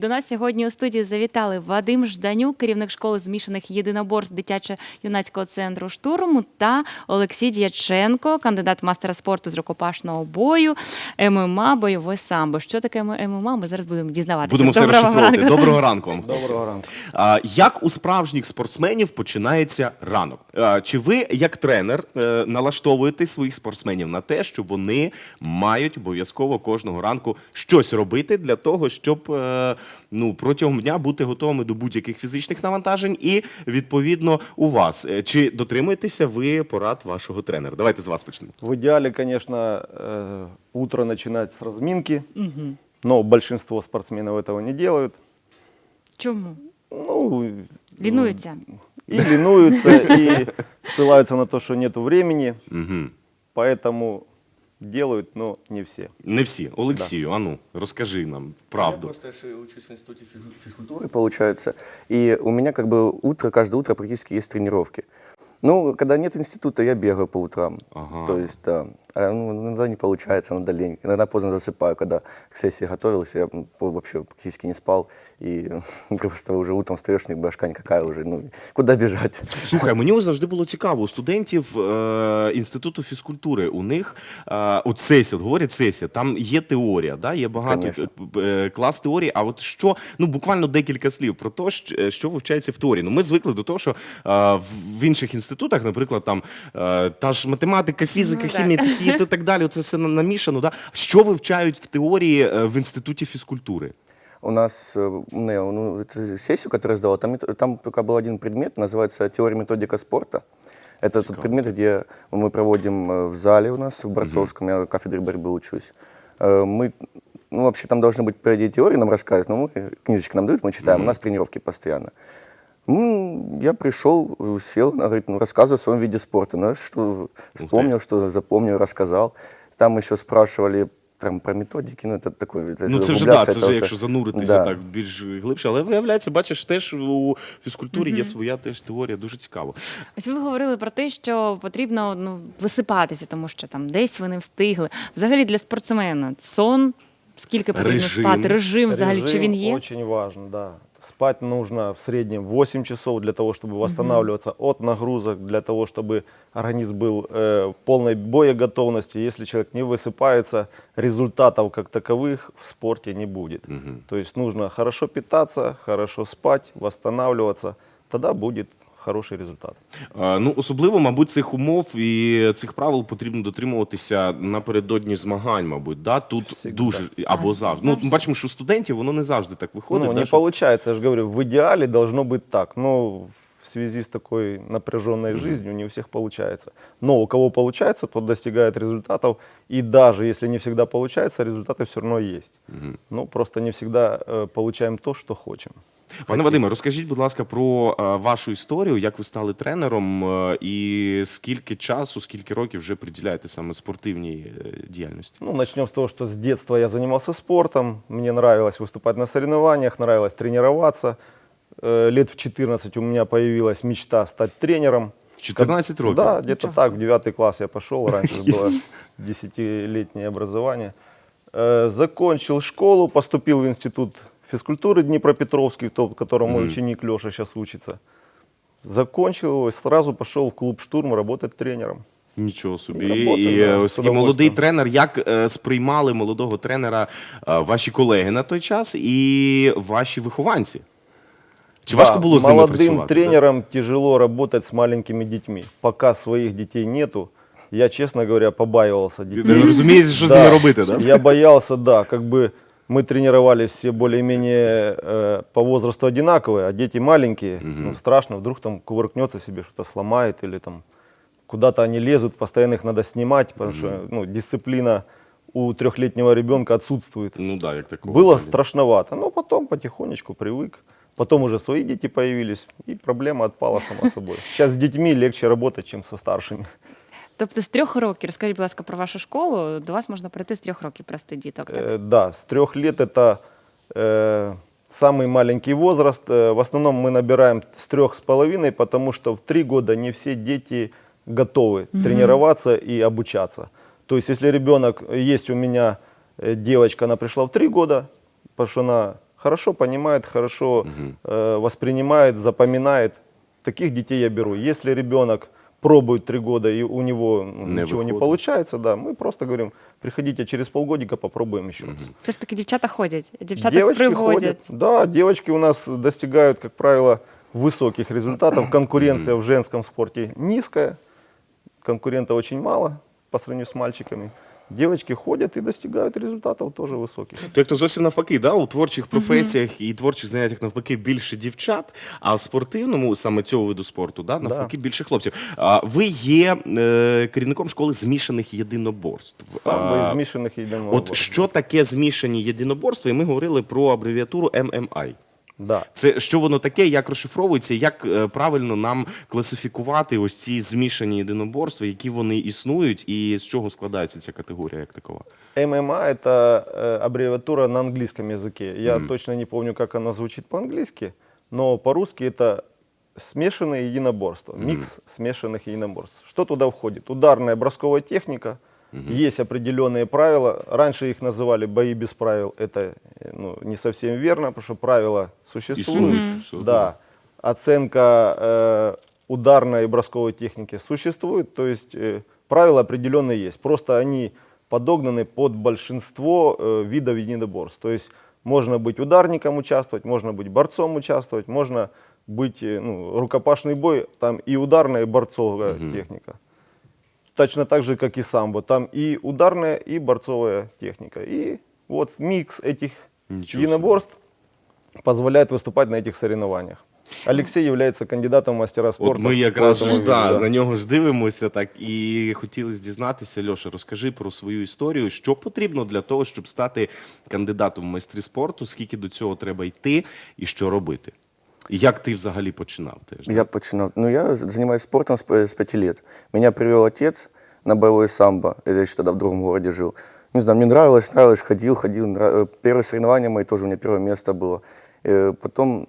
До нас сьогодні у студії завітали Вадим Жданюк, керівник школи змішаних єдиноборств дитячо-юнацького центру штурму, та Олексій Дяченко, кандидат мастера спорту з рукопашного бою, ММА, бойове самбо. Що таке ММА? Ми зараз будемо дізнаватися. Будемо все Доброго розшифровувати. ранку. Доброго ранку вам. Доброго ранку. А, як у справжніх спортсменів починається ранок? Чи ви, як тренер, е, налаштовуєте своїх спортсменів на те, що вони мають обов'язково кожного ранку щось робити для того, щоб е, ну, протягом дня бути готовими до будь-яких фізичних навантажень? І відповідно у вас е, чи дотримуєтеся ви порад вашого тренера? Давайте з вас почнемо. В конечно, э, утро начинать с разминки, но большинство спортсменов этого не делают. Чому? Ну, Лінуються. и ленуются, и ссылаются на то, что нет времени, Угу. поэтому делают, но не все. Не всі. Олексію, ану, розкажи нам Я правду. просто еще учусь в институте физку- физкультуры, получается. И у меня как бы утро, каждое утро практически есть тренировки. Ну, когда нет института, я бегаю по утрам. Ага. То есть, да. А, ну, иногда не получается, иногда лень. Иногда поздно засыпаю. Когда к сессии готовился, я вообще практически не спал. И просто уже утром встаешь, башка никакая уже. Ну, куда бежать? Слухай, мені завжди було цікаво у студентів е, інституту фізкультури. У них е, от сесія, говорять сесія, там є теорія, да? є багато е, клас теорії. А от що, ну буквально декілька слів про те, що, вивчається в теорії. Ну ми звикли до того, що е, в- в інших інститутах, наприклад, там е, та ж математика, фізика, Ну, так. хімія, хімія і так далі. Це все на- намішано. Да? Що вивчають в теорії е, в інституті фізкультури? У нас э, не, ну, эту сессию, которую я сдал, там, мет- там только был один предмет, называется теория методика спорта. Это тот предмет, где мы проводим э, в зале у нас, в Борцовском, я на кафедре борьбы учусь. Э, Мы, ну, вообще там должны быть, по идее, теории нам рассказывать, но мы, книжечки нам дают, мы читаем, у нас тренировки постоянно. Ну, я пришел, э, сел, она говорит, ну, рассказывай о своем виде спорта. Ну, я что, вспомнил, что запомнил, рассказал. Там еще спрашивали там, про методики, ну, это такой... это Ну, це вже да, углубляться, це это вже уже- якщо зануритися Да. так більш глибше. Але виявляється, бачиш, теж у фізкультурі є своя теж теорія, дуже цікаво. Ось ви говорили про те, що потрібно ну, висипатися, тому що там десь ви не встигли. Взагалі для спортсмена сон, скільки потрібно Режим. спати, режим взагалі, чи Режим він є? очень важен, да. Спать нужно в среднем 8 часов для того, чтобы восстанавливаться от нагрузок, для того, чтобы организм был э, в полной боеготовности. Если человек не высыпается, результатов как таковых в спорте не будет. То есть нужно хорошо питаться, хорошо спать, восстанавливаться, тогда будет хороший результат. Е, Ну, особливо, мабуть, цих умов і цих правил потрібно дотримуватися напередодні змагань, мабуть. Да? Тут Всегда. дуже або А, завжди. Ну, завжди. ми бачимо, що у студентів воно не завжди так виходить. Ну, да, не що- получается, я же говорю, в идеале должно быть так. Но в связи с такой напряженной жизнью не у всех получается. Но у кого получается, тот достигает результатов. И даже если не всегда получается, результаты все равно есть. Ну, просто не всегда э, получаем то, что хотим. Пане Вадиме, розкажіть, будь ласка, про е, вашу історію, як ви стали тренером е, і скільки часу, скільки років вже приділяєте саме спортивній е, діяльності? Ну, начнем с того, что с детства я занимался спортом. Мне нравилось выступать на соревнованиях, нравилось тренироваться. Э, Лет в 14 у меня появилась мечта стать тренером. 14 років? Да, где-то так, в 9 класс я пошел, раньше же было 10-летнее образование. Э, Закончил школу, поступил в институт физкультуры Днепропетровский, в том, в котором мой ученик Леша сейчас учится. Закончил его и сразу пошел в клуб «Штурм» работать тренером. Нічого собі. І робота, І, да, е, з ось такий молодий удовольствием. тренер. Як е, сприймали молодого тренера е, ваші колеги на той час і ваші вихованці? Чи важко Да, було з ними молодым працювати? тренером тяжело работать с маленькими детьми. Пока своих детей нету, я, честно говоря, побаивался Да? детей. Ви розумієте, що з ними робити, да? Я боялся, да, как бы Мы тренировали все более-менее э, по возрасту одинаковые, а дети маленькие, ну страшно, вдруг там кувыркнется себе, что-то сломает или там куда-то они лезут, постоянно их надо снимать, потому что ну, дисциплина у трехлетнего ребенка отсутствует. Ну да, як такого. Было взагалі. страшновато, но потом потихонечку привык. Потом уже свои дети появились, и проблема отпала сама собой. Сейчас с детьми легче работать, чем со старшими. Тобто з трьох років, розкажіть, будь ласка, про вашу школу. До вас можна прийти з трьох років прости діток. Так? Э, Да, с трех лет это э, самый маленький возраст. Э, В основном мы набираем с трех с половиной, потому что в три года не все дети готовы тренироваться и обучаться. То есть, если ребенок, есть у меня э, девочка, она пришла в три года, потому что она хорошо понимает, хорошо э, воспринимает, запоминает. Таких детей я беру. Если ребенок пробует три года и у него ну, Не ничего не выходит. получается, да, мы просто говорим, приходите через полгодика, попробуем еще раз. Все ж таки дівчата ходять, дівчата девочки приводять. ходят. Да, девочки у нас достигают, как правило, высоких результатов. Конкуренция в женском спорте низкая, конкурентов очень мало по сравнению с мальчиками. Девочки ходят и достигают результатов тоже высоких. То як то зовсім навпаки, да? у творчих професіях і творчих заняттях навпаки більше дівчат, а в спортивному, саме цього виду спорту, да, навпаки більше хлопців. А, ви є е, керівником школи змішаних єдиноборств. Самбо А, из смешанных единоборств. От що таке змішані єдиноборства? І ми говорили про абревіатуру MMI. Да. Це що воно таке, як розшифровується, як е, правильно нам класифікувати ось ці змішані єдиноборства, які вони існують, і з чого складається ця категорія як такова? ММА – это э, аббревиатура на английском языке. Я точно не помню, как она звучит по-английски, но по-русски это смешанные единоборства, микс смешанных единоборств. Что туда входит? Ударная бросковая техника, есть определенные правила. Раньше их называли бои без правил. Это ну, не совсем верно, потому что правила существуют. Одно. Да. Оценка э, ударной и бросковой техники существует, то есть э, правила определенные есть. Просто они подогнаны под большинство э, видов единоборств. То есть можно быть ударником участвовать, можно быть борцом участвовать, можно быть э, ну, рукопашный бой, там и ударная, и борцовая техника. Точно так же, как и самбо. Там и ударная, и борцовая техника. И вот микс этих Ничего себе. единоборств позволяет выступать на этих соревнованиях. Алексей является кандидатом в мастера спорта. От ми по якраз этому ж, виду, да, да. на нього ж дивимося так і хотіли дізнатися. Льоша, розкажи про свою історію. Що потрібно для того, щоб стати кандидатом в майстри спорту? Скільки до цього треба йти і що робити? І як ти взагалі починав? Теж? Я починал. Ну, я занимаюсь спортом с пяти лет. Меня привел отец на боевое самбо. Я еще тогда в другом городе жил. Не знаю, мне нравилось, нравилось, ходил, ходил. нра- э, Первые соревнования мои тоже у меня первое место было. Потом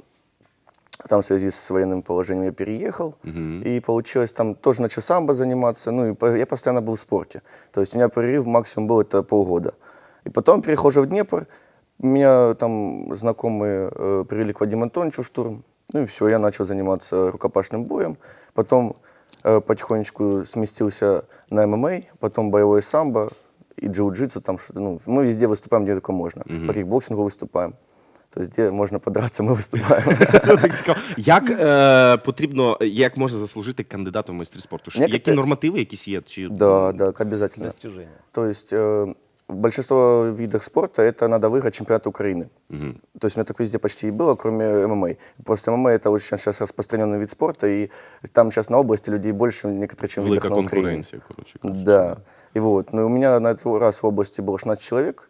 там в связи с военным положением я переехал, и получилось там тоже начал самбо заниматься, ну и я постоянно был в спорте. То есть у меня перерыв максимум был это полгода. И потом перехожу в Днепр, меня там знакомые э, привели к Вадиму Антоновичу штурм, ну и все, я начал заниматься рукопашным боем, потом э, потихонечку сместился на ММА, потом боевое самбо и джиу-джитсу, там что-то, ну, мы везде выступаем, где только можно. По кикбоксингу выступаем. То есть где можно подраться, мы выступаем. Ну, так цікаво. Як е, потрібно, як можна заслужити кандидатом в майстри спорту? Що- Некоторі- Які нормативи якісь є? Чи... Да, да, обязательно. Достижения. То есть э, в большинство видов спорта это надо выиграть чемпионат Украины. То есть у меня так везде почти и было, кроме ММА. Просто ММА это очень сейчас распространенный вид спорта, и там сейчас на области людей больше некоторые, чем в Велика видах на Украине. конкуренція, коротше. кажучи. Да. И вот, ну, у меня на этот раз в области было 16 человек, э,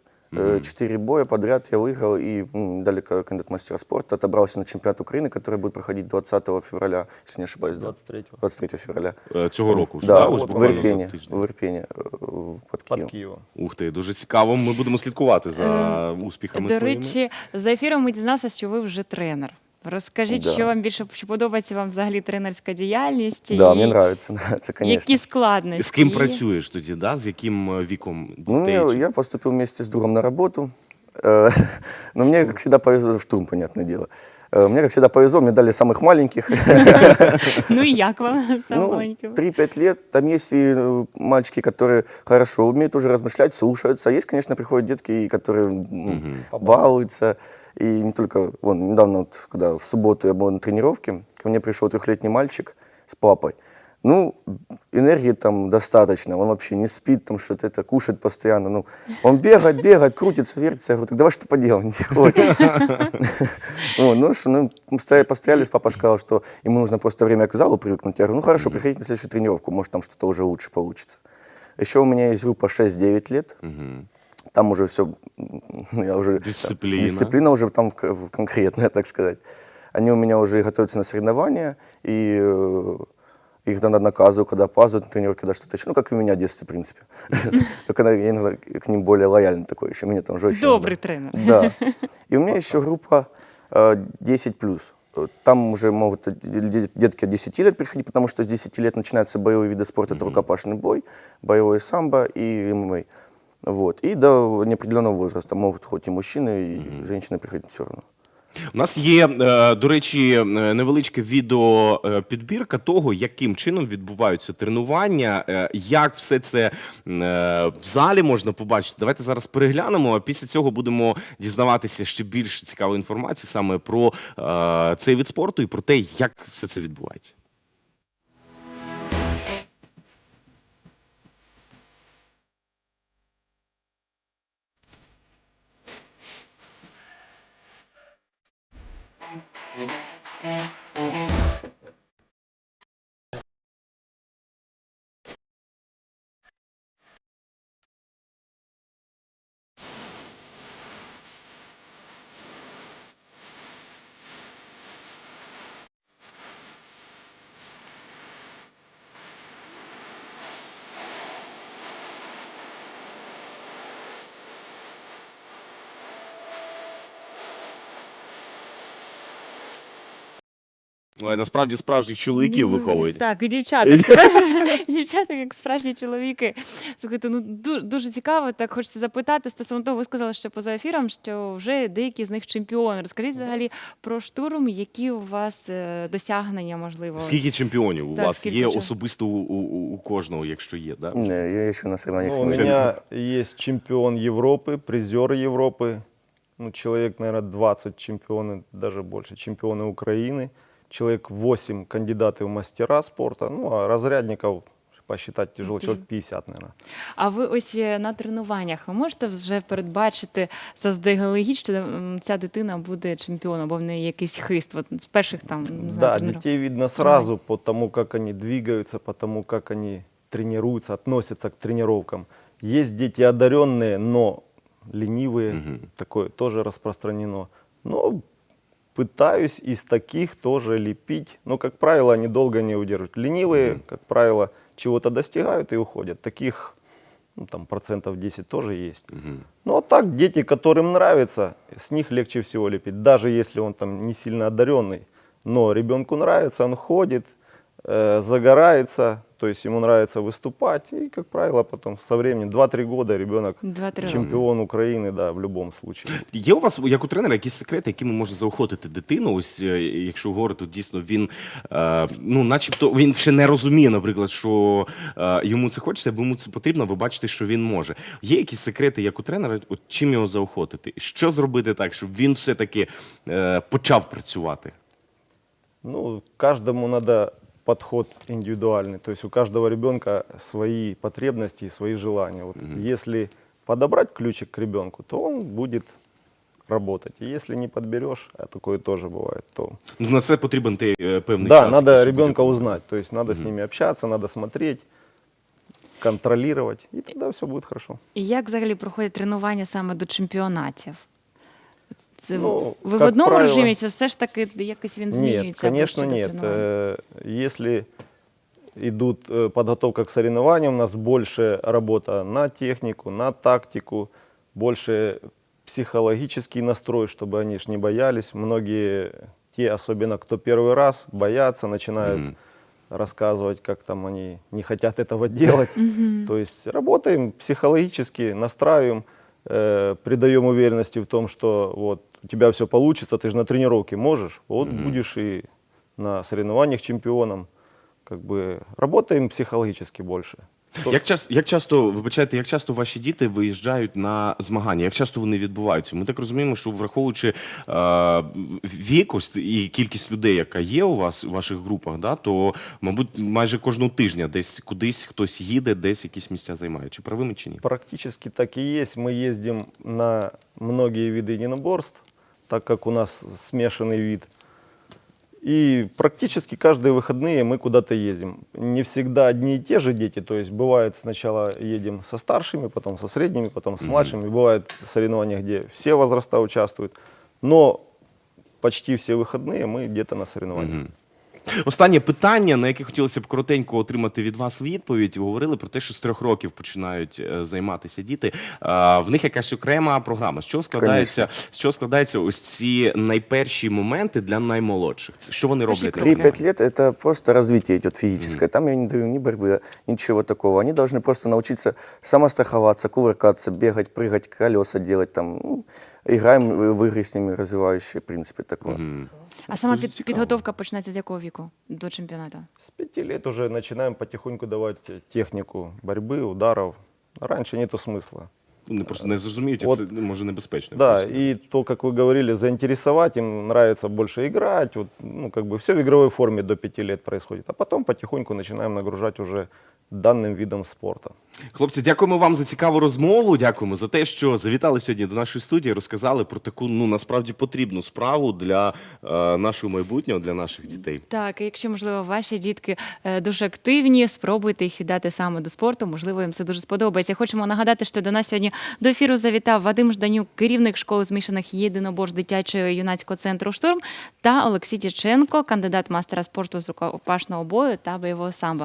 четыре боя подряд я выиграл и м, дали ка- кандидат мастера спорта, отобрался на чемпионат Украины, который будет проходить 20 февраля, если не ошибаюсь. да? 23-го. 23 февраля. Е, Цього року вже, Да, да, ось вот в буквально за Ирпене, тиждень. в Ирпене, э, в- под Киевом. Под Киевом. Ух ти, дуже цікаво. Ми будемо слідкувати за успіхами До твоїми. речі, за ефіром ми дізналися, що ви вже тренер. Розкажіть, Да. що вам більше чи подобається вам взагалі тренерська діяльність? Да, і мне нравится, нравится, конечно. Які складності? З ким працюєш тоді, да? з яким е, віком Ну, дітей? мне- чи- я поступил вместе с другом на работу. Э, Но мне, как всегда, повезло, в штурм, понятное дело. Э, Мне, как всегда, повезло, мне дали самых маленьких. Ну і як вам Ну, самоньким? 3-5 лет. Там есть и э, мальчики, которые хорошо умеют уже размышлять, слушаются. А есть, конечно, приходят детки, и которые м, балуются. И не только... Вон, недавно, вот, когда в субботу я был на тренировке, ко мне пришел трехлетний мальчик с папой. Ну, энергии там достаточно, он вообще не спит, там что-то это кушает постоянно. Ну, он бегает, бегает, крутится, вертится. Я говорю, так давай что поделаем, не хочешь. Вот, Ну, что, ну, мы стояли, постояли, папа сказал, что ему нужно просто время к залу привыкнуть. Я говорю, ну хорошо, приходите на следующую тренировку, может там что-то уже лучше получится. Еще у меня есть группа 6-9 лет. Там уже все, я уже... там, Дисциплина. Дисциплина уже там в- в- конкретная, так сказать. Они у меня уже готовятся на соревнования, и э, их надо наказываю, когда опаздывают на тренировки, да что-то еще. Ну, как и у меня в детстве, в принципе. Только я иногда к ним более лояльный такой еще, меня там жестче. Добрый тренер. Да. И у меня еще группа э, 10 плюс. Там уже могут э, де- детки от 10 лет приходить, потому что с 10 лет начинаются боевые виды спорта. Это рукопашный бой, боевое самбо и ММА. Вот. И до неопределенного возраста могут хоть и мужчины, и женщины приходить все равно. У нас є, е, до речі, е, невеличка відеопідбірка того, яким чином відбуваються тренування, е, як все це е, в залі можна побачити. Давайте зараз переглянемо, а після цього будемо дізнаватися ще більш цікавої інформації саме про е, цей вид спорту і про те, як все це відбувається. Ой, насправді справжніх чоловіків виховують. Так, і дівчата. дівчата, як справжні чоловіки. Слухайте, ну дуже, дуже цікаво. Так хочеться запитати стосовно того, ви сказали, що поза ефіром, що вже деякі з них чемпіони. Розкажіть взагалі про штурм, які у вас е, досягнення, можливо. Скільки чемпіонів у Так, вас скільки є чем- особисто у, у, у кожного, якщо є, да? Не, я еще на соревнованиях Ну, у не был. меня есть чемпион Европы, призер Европы, ну, человек, наверное, 20 чемпионы, даже больше, чемпионы Украины, человек 8 кандидаты в мастера спорта, ну, а разрядников посчитать тяжело, человек 50, наверное. А ви ось е, на тренуваннях ви можете вже передбачити заздалегідь, що м, ця дитина буде чемпіоном, або в неї якийсь хист? От з перших там не знаю, Да, тренувань. детей видно сразу по тому, как они двигаются, по тому, как они тренируются, относятся к тренировкам. Есть дети одаренные, но ленивые, такое тоже распространено. Но пытаюсь из таких тоже лепить. Но, как правило, они долго не удерживают. Ленивые, как правило, чего-то достигают и уходят. Таких ну, там, процентов 10 тоже есть. Ну, а так, дети, которым нравится, с них легче всего лепить. Даже если он там не сильно одаренный. Но ребенку нравится, он ходит, э, загорается, то есть ему нравится выступать. И, как правило, потом со временем, 2-3 года ребенок Два-три роки. чемпион Украины, да, в любом случае. Є у вас, як у тренера, якісь секрети, якими можна заохотити дитину? Ось е, якщо говорити, то дійсно він, е, ну, начебто, він ще не розуміє, наприклад, що е, йому це хочеться, або йому це потрібно, ви бачите, що він може. Є якісь секрети, як у тренера, от чим його заохотити? Що зробити так, щоб він все-таки е, почав працювати? Ну, каждому надо подход индивидуальный. То есть у каждого ребенка свои потребности и свои желания. Вот Если подобрать ключик к ребенку, то он будет работать. И если не подберешь, а такое тоже бывает, то Ну, на це потрібен те, е, певний да, час. надо ребенка буде. узнать. То есть надо с ними общаться, надо смотреть, контролировать, и тогда все будет хорошо. І як взагалі проходять тренування саме до чемпіонатів? Це Ну, ви в як одному правило- режимі, чи все ж таки якось він Нет, змінюється? або конечно, щодо нет. тренувань? Э, Если идут э, подготовка к соревнованиям, у нас больше работа на технику, на тактику, больше психологический настрой, чтобы они ж не боялись. Многие, те, особенно кто первый раз, боятся, начинают рассказывать, как там они не хотят этого делать. То есть работаем психологически, настраиваем, э, придаем уверенности в том, что вот у тебя все получится, ты же на тренировке можешь, вот будешь и на соревнованиях чемпионом. Как бы работаем психологически больше. Як часто, як часто, вибачайте, як часто ваші діти виїжджають на змагання? Як часто вони відбуваються? Ми так розуміємо, що враховуючи е, вік ось і кількість людей, яка є у вас у ваших групах, да, то мабуть майже кожного тижня десь кудись хтось їде, десь якісь місця займає. Чи праві ми чи ні? Практически так и есть. Мы ездим на многие виды единоборств, Так как у нас смешанный вид. И практически каждые выходные мы куда-то ездим. Не всегда одни и те же дети, то есть бывает сначала едем со старшими, потом со средними, потом с младшими. Бывают соревнования, где все возраста участвуют. Но почти все выходные мы где-то на соревнованиях. Останнє питання, на яке хотілося б коротенько отримати від вас відповідь. Ви говорили про те, що з трьох років починають е, займатися діти. А, В них якась окрема програма. З чого складається, з чого складаються ось ці найперші моменти для наймолодших? Це Що вони роблять? на 3-5 полі? лет это просто развитие идет физическое. Там я не даю ни борьбы, ничего такого. Они должны просто научиться самостраховаться, кувыркаться, бегать, прыгать, колеса делать. Там, ну, играем в в игры с ними развивающие, в принципе, такое. Мгм. А сама Дуже під, цікаво. підготовка починається з якого віку до чемпіонату? С пяти лет уже начинаем потихоньку давать технику борьбы, ударов. Раньше нету смысла. Вони просто не зрозуміють, і От- це ну, може небезпечно. Да, просто. и то, как вы говорили, заинтересовать, им нравится больше играть. Вот, ну, как бы все в игровой форме до пяти лет происходит. А потом потихоньку начинаем нагружать уже данным видом спорта. Хлопці, дякуємо вам за цікаву розмову. Дякуємо за те, що завітали сьогодні до нашої студії, розказали про таку ну насправді потрібну справу для е, нашого майбутнього, для наших дітей. Так, і якщо можливо ваші дітки е, дуже активні, спробуйте їх віддати саме до спорту. Можливо, їм це дуже сподобається. Хочемо нагадати, що до нас сьогодні до ефіру завітав Вадим Жданюк, керівник школи змішаних єдиноборств дитячого юнацького центру штурм, та Олексій Дяченко, кандидат мастера спорту з рукопашного бою та бойового самбо.